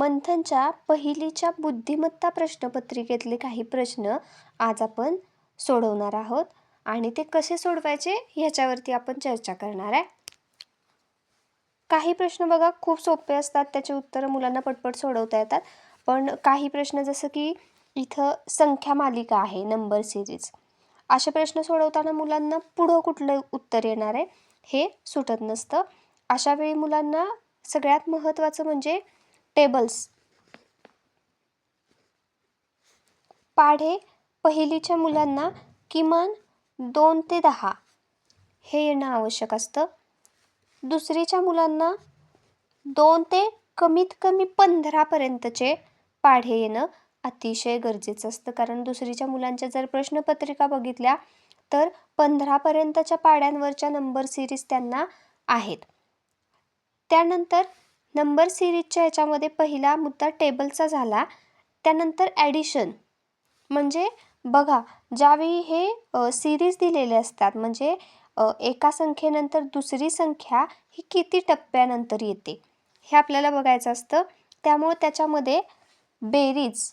मंथनच्या पहिलीच्या बुद्धिमत्ता प्रश्नपत्रिकेतले काही प्रश्न आज आपण सोडवणार आहोत. आणि ते कसे सोडवायचे ह्याच्यावरती आपण चर्चा करणार आहे. काही प्रश्न बघा खूप सोपे असतात. त्याचे उत्तरं मुलांना पटपट सोडवता येतात. पण काही प्रश्न जसं की इथं संख्या मालिका आहे नंबर सिरीज असे प्रश्न सोडवताना मुलांना पुढं कुठलं उत्तर येणार आहे हे सुटत नसतं. अशा वेळी मुलांना सगळ्यात महत्त्वाचं म्हणजे टेबल्स पाढे पहिलीच्या मुलांना किमान दोन ते दहा. हे येणं आवश्यक असतं. दुसरीच्या मुलांना दोन ते कमीत कमी पंधरापर्यंतचे पाढे येणं अतिशय गरजेचं असतं. कारण दुसरीच्या मुलांच्या जर प्रश्नपत्रिका बघितल्या तर पंधरापर्यंतच्या पाड्यांवरच्या नंबर सिरीज त्यांना आहेत. त्यानंतर नंबर सिरीजच्या ह्याच्यामध्ये पहिला मुद्दा टेबलचा झाला. त्यानंतर ॲडिशन. म्हणजे बघा ज्यावेळी हे सिरीज दिलेले असतात म्हणजे एका संख्येनंतर दुसरी संख्या ही किती टप्प्यानंतर येते? हे आपल्याला बघायचं असतं. त्यामुळं त्याच्यामध्ये बेरीज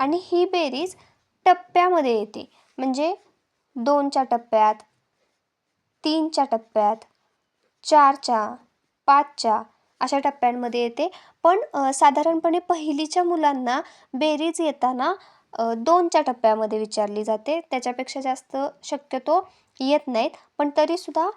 आणि ही बेरीज टप्प्यामध्ये येते. म्हणजे दोनच्या टप्प्यात तीनच्या टप्प्यात चारच्या पाचच्या अशा टप्प्यांमध्ये येते. पण साधारणपणे पहिलीच्या मुलांना बेरीज येताना दोनच्या टप्प्यामध्ये विचारली जाते. त्याच्यापेक्षा जास्त शक्यतो येत नाहीत. पण तरीसुद्धा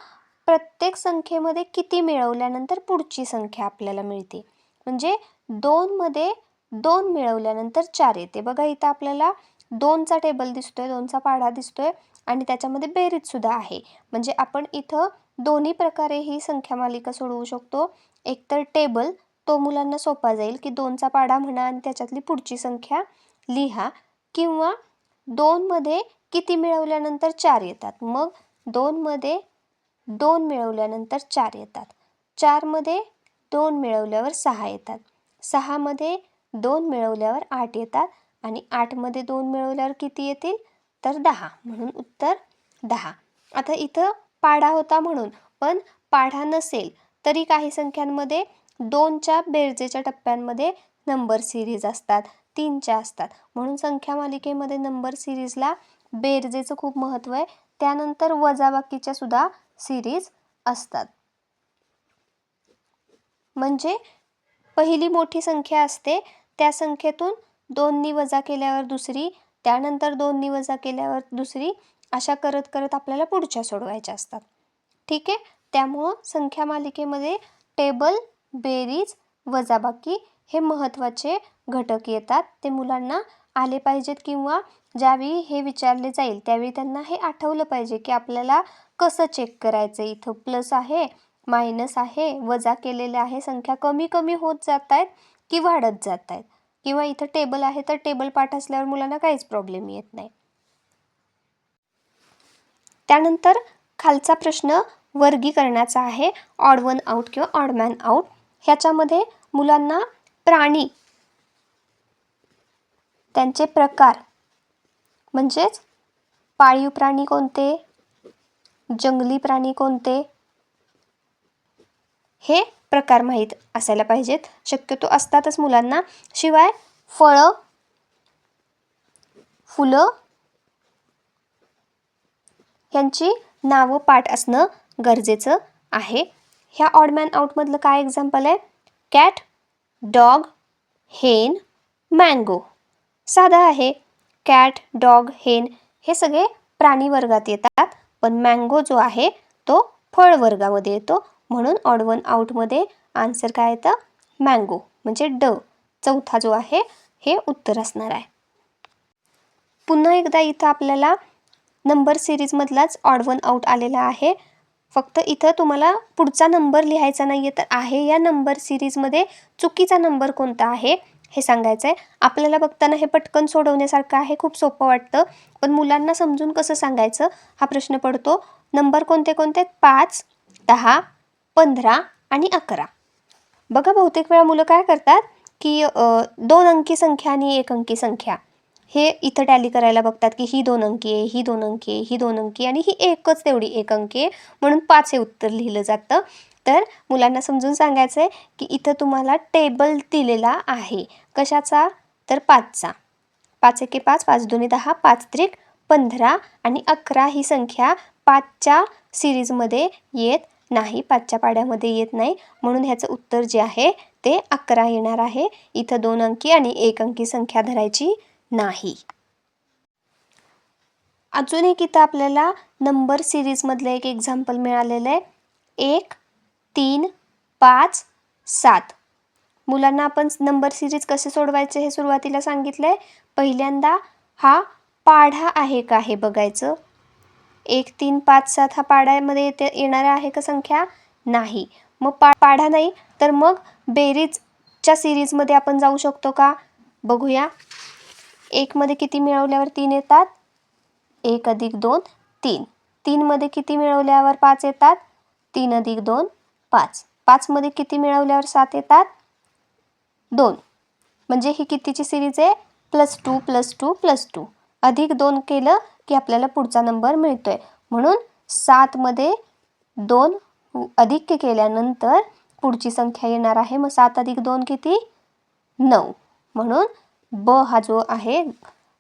प्रत्येक संख्येमध्ये किती मिळवल्यानंतर पुढची संख्या आपल्याला मिळते. म्हणजे दोनमध्ये दोन मिळवल्यानंतर चार येते. बघा इथं आपल्याला दोनचा टेबल दिसतोय दोनचा पाढा दिसतोय आणि त्याच्यामध्ये बेरीजसुद्धा आहे. म्हणजे आपण इथं दोन्ही प्रकारे ही संख्या मालिका सोडवू शकतो. एकतर टेबल तो मुलांना सोपा जाईल की दोनचा पाढा म्हणा आणि त्याच्यातली पुढची संख्या लिहा. किंवा दोनमध्ये किती मिळवल्यानंतर चार येतात. मग दोनमध्ये दोन मिळवल्यानंतर चार येतात. चारमध्ये दोन मिळवल्यावर सहा येतात. सहामध्ये दोन मिळवल्यावर आठ येतात. आणि आठमध्ये दोन मिळवल्यावर किती येतील? तर दहा. म्हणून उत्तर दहा. आता इथं पाढा होता म्हणून. पण पाढा नसेल तरी काही संख्यांमध्ये दोनच्या बेरजेच्या टप्प्यांमध्ये नंबर सिरीज असतात. तीनच्या असतात. म्हणून संख्या मालिकेमध्ये नंबर सिरीजला बेरजेचं खूप महत्त्व आहे. त्यानंतर वजाबाकीच्या सुद्धा सिरीज असतात. म्हणजे पहिली मोठी संख्या असते. त्या संख्येतून दोननी वजा केल्यावर दुसरी त्यानंतर दोननी वजा केल्यावर दुसरी अशा करत करत आपल्याला पुढच्या सोडवायच्या असतात. ठीक आहे? त्यामुळं संख्या मालिकेमध्ये टेबल बेरीज वजाबाकी हे महत्त्वाचे घटक येतात. ते मुलांना आले पाहिजेत किंवा ज्यावेळी हे विचारले जाईल त्यावेळी त्यांना हे आठवलं पाहिजे की आपल्याला कसं चेक करायचं इथं प्लस आहे मायनस आहे वजा केलेले आहे संख्या कमी कमी होत जात आहेत की वाढत जात आहेत? किंवा इथं टेबल आहे तर टेबल पाठ असल्यावर मुलांना काहीच प्रॉब्लेम येत नाही. त्यानंतर खालचा प्रश्न वर्गीकरणाचा आहे ऑड वन आउट किंवा ऑड मॅन आउट ह्याच्यामध्ये मुलांना प्राणी त्यांचे प्रकार म्हणजेच पाळीव प्राणी कोणते जंगली प्राणी कोणते हे प्रकार माहीत असायला पाहिजेत. शक्यतो असतातच मुलांना. शिवाय फळं फुलं यांची नावं पाठ असणं गरजेचं आहे. ह्या ऑडमॅन आउटमधलं काय एक्झाम्पल आहे? कॅट डॉग हेन मँगो साधा आहे. कॅट डॉग हेन हे सगळे प्राणी वर्गात येतात. पण मँगो जो आहे तो फळ वर्गामध्ये येतो. म्हणून ऑड वन आउटमध्ये आन्सर काय येतं? मँगो म्हणजे ड. चौथा जो आहे हे उत्तर असणार आहे. पुन्हा एकदा इथं आपल्याला नंबर सिरीजमधलाच ऑड वन आउट आलेला आहे. फक्त इथं तुम्हाला पुढचा नंबर लिहायचा नाही आहे तर आहे या नंबर सिरीजमध्ये चुकीचा नंबर कोणता आहे हे सांगायचं आहे आपल्याला बघताना हे पटकन सोडवण्यासारखं आहे खूप सोपं वाटतं. पण मुलांना समजून कसं सांगायचं हा प्रश्न पडतो. नंबर कोणते कोणते? पाच दहा पंधरा आणि अकरा. बघा बहुतेक वेळा मुलं काय करतात की दोन अंकी संख्या आणि एक अंकी संख्या. हे इथं टॅली करायला बघतात की ही दोन अंकी आहे ही दोन अंकी आहे ही दोन अंकी आणि ही एकच तेवढी एक अंकी आहे म्हणून पाच हे उत्तर लिहिलं जातं. तर मुलांना समजून सांगायचं आहे की इथं तुम्हाला टेबल दिलेला आहे. कशाचा? तर पाचचा. पाच एके पाच पाच दोन्ही दहा पाच त्रिक पंधरा आणि अकरा ही संख्या पाचच्या सिरीजमध्ये येत नाही पाचच्या पाड्यामध्ये येत नाही. म्हणून ह्याचं उत्तर जे आहे ते अकरा येणार आहे. इथं दोन अंकी आणि एक अंकी संख्या धरायची नाही. अजून एक इथं आपल्याला नंबर सिरीजमधलं एक एक्झाम्पल मिळालेलं आहे. एक तीन पाच सात. मुलांना आपण नंबर सिरीज कसे सोडवायचे हे सुरुवातीला सांगितलं आहे पहिल्यांदा हा पाढा आहे का हे बघायचं. एक तीन पाच सात हा पाढ्यामध्ये येते येणारा आहे का संख्या? नाही. मग पा पाढा नाही तर मग बेरीजच्या सिरीजमध्ये आपण जाऊ शकतो का? बघूया. एकमध्ये किती मिळवल्यावर तीन येतात? एक अधिक दोन तीन. तीनमध्ये किती मिळवल्यावर पाच येतात? तीन अधिक दोन पाच. पाचमध्ये किती मिळवल्यावर सात येतात? दोन. म्हणजे ही कितीची सिरीज आहे? Plus two plus two plus two. अधिक दोन केलं की आपल्याला पुढचा नंबर मिळतो आहे म्हणून सातमध्ये दोन अधिक केल्यानंतर पुढची संख्या येणार आहे. मग सात अधिक दोन किती? नऊ. म्हणून ब हा जो आहे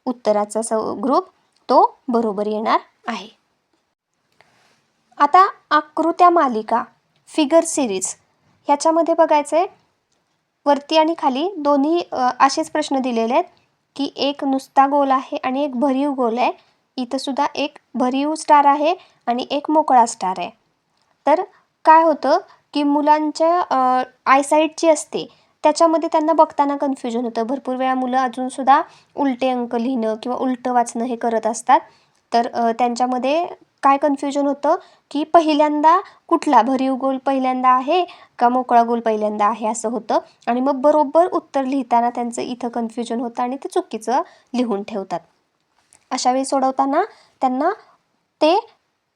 उत्तराचा स ग्रुप तो बरोबर येणार आहे. आता आकृत्या मालिका फिगर सिरीज ह्याच्यामध्ये बघायचं आहे वरती आणि खाली दोन्ही असेच प्रश्न दिलेले आहेत की एक नुसता गोल आहे आणि एक भरीव गोल आहे. इथं सुद्धा एक भरीव स्टार आहे आणि एक मोकळा स्टार आहे. तर काय होतं की मुलांच्या आयसाईट जी असते त्याच्यामध्ये त्यांना बघताना कन्फ्युजन होतं. भरपूर वेळा मुलं अजूनसुद्धा उलटे अंक लिहिणं किंवा उलटं वाचणं हे करत असतात. तर त्यांच्यामध्ये काय कन्फ्युजन होतं की पहिल्यांदा कुठला भरीव गोल पहिल्यांदा आहे का मोकळा गोल पहिल्यांदा आहे असं होतं. आणि मग बरोबर उत्तर लिहिताना त्यांचं इथं कन्फ्युजन होतं आणि ते चुकीचं लिहून ठेवतात. अशा वेळी सोडवताना त्यांना ते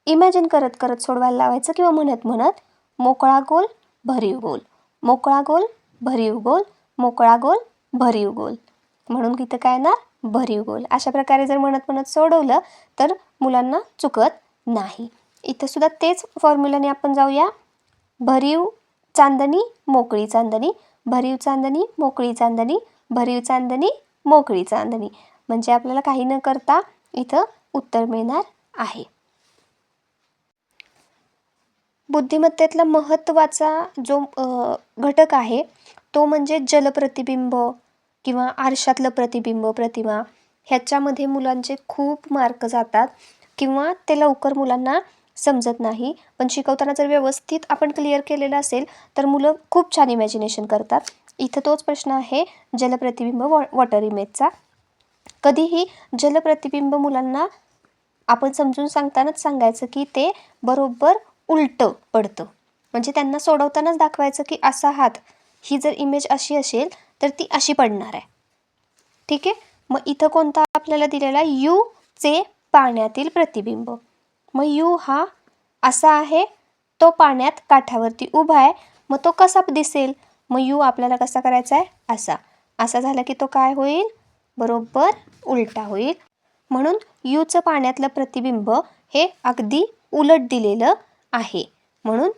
इमॅजिन करत करत सोडवायला लावायचं किंवा म्हणत म्हणत मोकळा गोल भरीव गोल. मोकळा गोल भरीव गोल. मोकळा गोल भरीव गोल. म्हणून इथं काय येणार? भरीव गोल. अशा प्रकारे जर म्हणत म्हणत सोडवलं तर मुलांना चुकत नाही. इथंसुद्धा तेच फॉर्म्युलाने आपण जाऊया. भरीव चांदणी मोकळी चांदणी. भरीव चांदणी मोकळी चांदणी. भरीव चांदणी मोकळी चांदणी. म्हणजे आपल्याला काही न करता इथं उत्तर मिळणार आहे. बुद्धिमत्तेतला महत्त्वाचा जो घटक आहे तो म्हणजे जलप्रतिबिंब किंवा आरशातलं प्रतिबिंब प्रतिमा. ह्याच्यामध्ये मुलांचे खूप मार्क जातात किंवा ते लवकर मुलांना समजत नाही. पण शिकवताना जर व्यवस्थित आपण क्लिअर केलेलं असेल तर मुलं खूप छान इमॅजिनेशन करतात. इथं तोच प्रश्न आहे जलप्रतिबिंब वॉ वॉटर इमेजचा कधीही जलप्रतिबिंब मुलांना आपण समजून सांगतानाच सांगायचं की ते बरोबर उलटं पडतं. म्हणजे त्यांना सोडवतानाच दाखवायचं की असा हात ही जर इमेज अशी असेल तर ती अशी पडणार आहे. ठीक आहे? मग इथं कोणता आपल्याला दिलेला यू चे पाण्यातील प्रतिबिंब. मग यू हा असा आहे तो पाण्यात काठावरती उभा आहे मग तो कसा दिसेल? मग यू आपल्याला कसा करायचा आहे? असा. असा झाला की तो काय होईल? बरोबर उलटा होईल. म्हणून यूचं पाण्यातलं प्रतिबिंब हे अगदी उलट दिलेलं आहे. म्हणून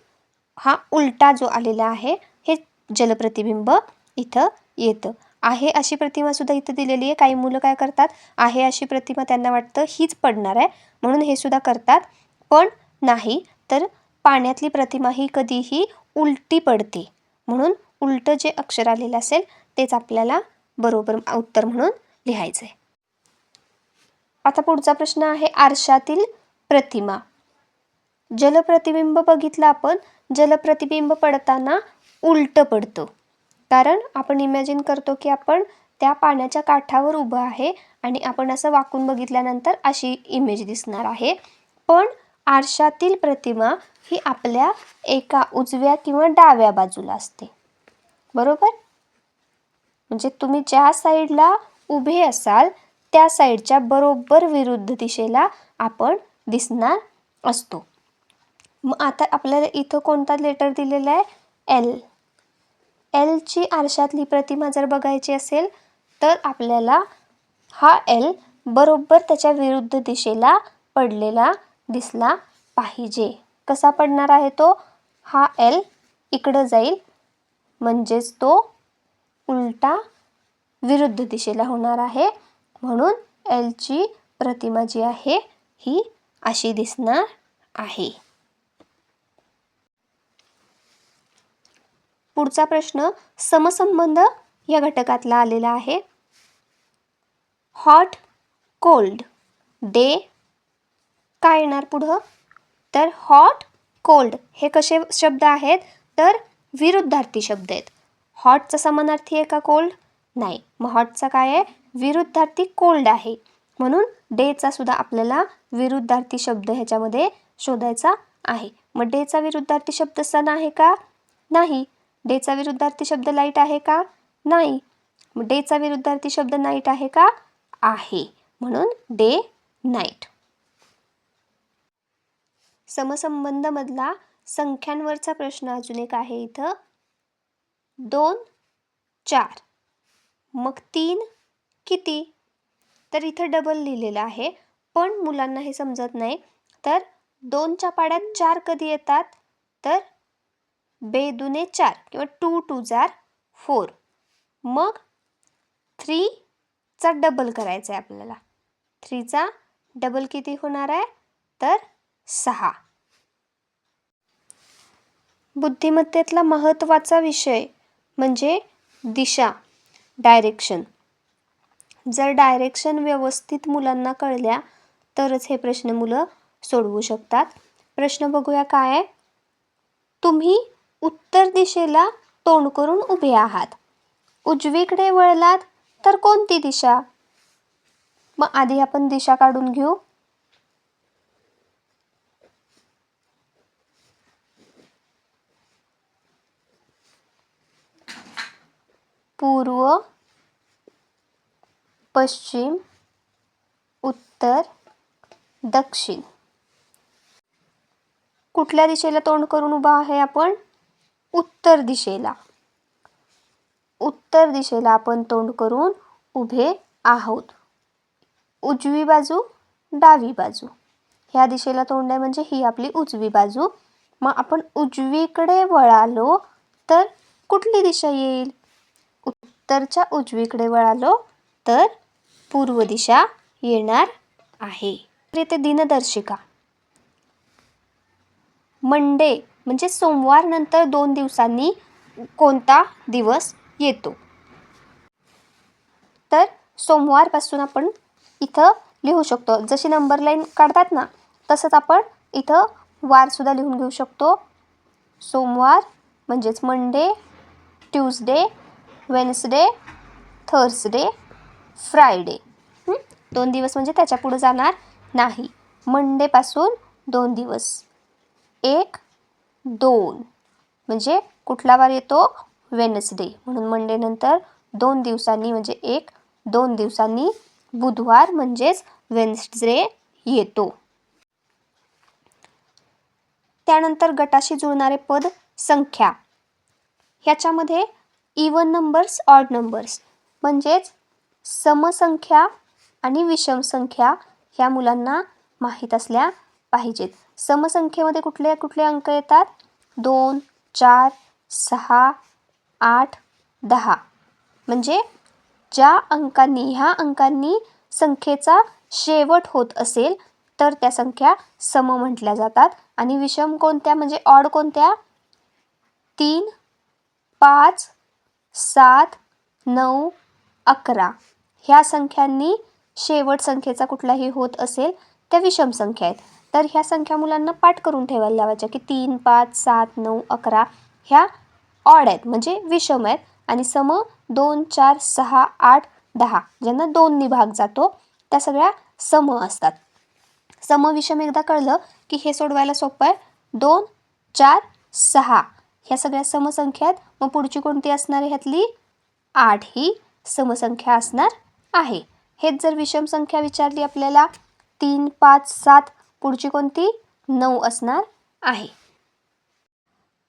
हा उलटा जो आलेला आहे हे जलप्रतिबिंब इथं येतं. आहे अशी प्रतिमासुद्धा इथं दिलेली आहे. काही मुलं काय करतात आहे अशी प्रतिमा त्यांना वाटतं हीच पडणार आहे. म्हणून हे सुद्धा करतात. पण नाही तर पाण्यातली प्रतिमा ही कधीही उलटी पडते. म्हणून उलटं जे अक्षर आलेलं असेल तेच आपल्याला बरोबर उत्तर म्हणून लिहायचं आहे आता पुढचा प्रश्न आहे आरशातील प्रतिमा. जलप्रतिबिंब बघितलं आपण जलप्रतिबिंब पडताना उलटं पडतं. कारण आपण इमॅजिन करतो की आपण त्या पाण्याच्या काठावर उभं आहे आणि आपण असं वाकून बघितल्यानंतर अशी इमेज दिसणार आहे. पण आरशातील प्रतिमा ही आपल्या एका उजव्या किंवा डाव्या बाजूला असते. बरोबर? म्हणजे तुम्ही ज्या साईडला उभे असाल त्या साईडच्या बरोबर विरुद्ध दिशेला आपण दिसणार असतो. मग आता आपल्याला इथं कोणता लेटर दिलेला आहे? एल एलची आरशातली प्रतिमा जर बघायची असेल तर आपल्याला हा एल बरोबर त्याच्या विरुद्ध दिशेला पडलेला दिसला पाहिजे. कसा पडणार आहे तो? हा एल इकडं जाईल. म्हणजेच तो उलटा विरुद्ध दिशेला होणार आहे. म्हणून एलची प्रतिमा जी आहे ही अशी दिसणार आहे. पुढचा प्रश्न समसंबंध या घटकातला आलेला आहे. हॉट कोल्ड डे काय येणार पुढं? तर हॉट कोल्ड हे कसे शब्द आहेत? तर विरुद्धार्थी शब्द आहेत. हॉटचा समानार्थी आहे का कोल्ड नाही. मग हॉटचा काय आहे? विरुद्धार्थी कोल्ड आहे. म्हणून डेचा सुद्धा आपल्याला विरुद्धार्थी शब्द ह्याच्यामध्ये शोधायचा आहे. मग डेचा विरुद्धार्थी शब्द सण आहे का? नाही. डेचा विरुद्धार्थी शब्द लाइट आहे का? नाही. मग डेचा विरुद्धार्थी शब्द नाईट आहे का? आहे. म्हणून डे नाईट. समसंबंधमधला संख्यांवरचा प्रश्न अजून एक आहे इथं. दोन चार. मग तीन किती? तर इथं डबल लिहिलेलं आहे. पण मुलांना हे समजत नाही. तर दोनच्या पाड्यात चार कधी येतात? तर बेदुने चार किंवा टू टू जार फोर. मग थ्रीचा डबल करायचा आहे आपल्याला. थ्रीचा डबल किती होणार आहे? तर सहा. बुद्धिमत्तेतला महत्त्वाचा विषय म्हणजे दिशा. डायरेक्शन. जर डायरेक्शन व्यवस्थित मुलांना कळल्या तरच हे प्रश्न मुलं सोडवू शकतात. प्रश्न बघूया काय आहे? तुम्ही उत्तर दिशेला तोंड करून उभे आहात. उजवीकडे वळलात तर कोणती दिशा? मग आधी आपण दिशा काढून घेऊ. पूर्व पश्चिम उत्तर दक्षिण. कुठल्या दिशेला तोंड करून उभा आहे आपण? उत्तर दिशेला. उत्तर दिशेला आपण तोंड करून उभे आहोत. उजवी बाजू डावी बाजू. ह्या दिशेला तोंड आहे म्हणजे ही आपली उजवी बाजू. मग आपण उजवीकडे वळालो तर कुठली दिशा येईल? उत्तरच्या उजवीकडे वळालो तर पूर्व दिशा येणार आहे. येथे दिनदर्शिका. मंडे म्हणजे सोमवार नंतर दोन दिवसांनी कोणता दिवस येतो? तर सोमवारपासून आपण इथं लिहू शकतो. जशी नंबर लाईन काढतात ना तसंच आपण इथं वारसुद्धा लिहून घेऊ शकतो. सोमवार म्हणजेच Monday Tuesday Wednesday Thursday Friday दोन दिवस म्हणजे त्याच्यापुढं जाणार नाही. मंडेपासून दोन दिवस. एक दोन. म्हणजे कुठला वार येतो? वेनसडे म्हणून मंडेनंतर दोन दिवसांनी म्हणजे एक दोन दिवसांनी बुधवार म्हणजेच वेन्सडे येतो. त्यानंतर गटाशी जुळणारे पद संख्या. ह्याच्यामध्ये इवन नंबर्स ऑड नंबर्स म्हणजेच समसंख्या आणि विषम संख्या ह्या मुलांना माहीत असल्या पाहिजेत. समसंख्येमध्ये कुठले कुठले अंक येतात? दोन चार सहा आठ दहा. म्हणजे ज्या अंकांनी ह्या अंकांनी संख्येचा शेवट होत असेल तर त्या संख्या सम म्हटल्या जातात. आणि विषम कोणत्या म्हणजे ऑड कोणत्या? तीन पाच सात नऊ अकरा. ह्या संख्यांनी शेवट संख्येचा कुठलाही होत असेल त्या विषम संख्या आहेत. तर ह्या संख्या मुलांना पाठ करून ठेवायला लावायच्या की तीन पाच सात नऊ अकरा ह्या ऑड आहेत म्हणजे विषम आहेत. आणि सम दोन चार सहा आठ दहा ज्यांना दोननी भाग जातो त्या सगळ्या सम असतात. सम विषम एकदा कळलं की हे सोडवायला सोपं आहे. दोन चार सहा. ह्या सगळ्या समसंख्यात मग पुढची कोणती असणार आहे ह्यातली? आठ ही समसंख्या असणार आहे. हेच जर विषम संख्या विचारली आपल्याला तीन पाच सात पुढची कोणती? नऊ असणार आहे.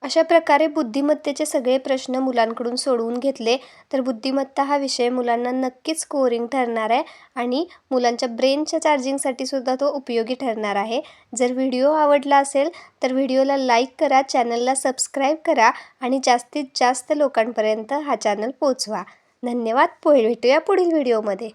अशा प्रकारे बुद्धिमत्तेचे सगळे प्रश्न मुलांकडून सोडवून घेतले तर बुद्धिमत्ता हा विषय मुलांना नक्कीच स्कोरिंग ठरणार आहे आणि मुलांच्या ब्रेनच्या चार्जिंगसाठी सुद्धा तो उपयोगी ठरणार आहे. जर व्हिडिओ आवडला असेल तर व्हिडिओला लाईक करा चॅनलला सबस्क्राईब करा आणि जास्तीत जास्त लोकांपर्यंत हा चॅनल पोचवा धन्यवाद पुढे भेटूया पुढील व्हिडिओमध्ये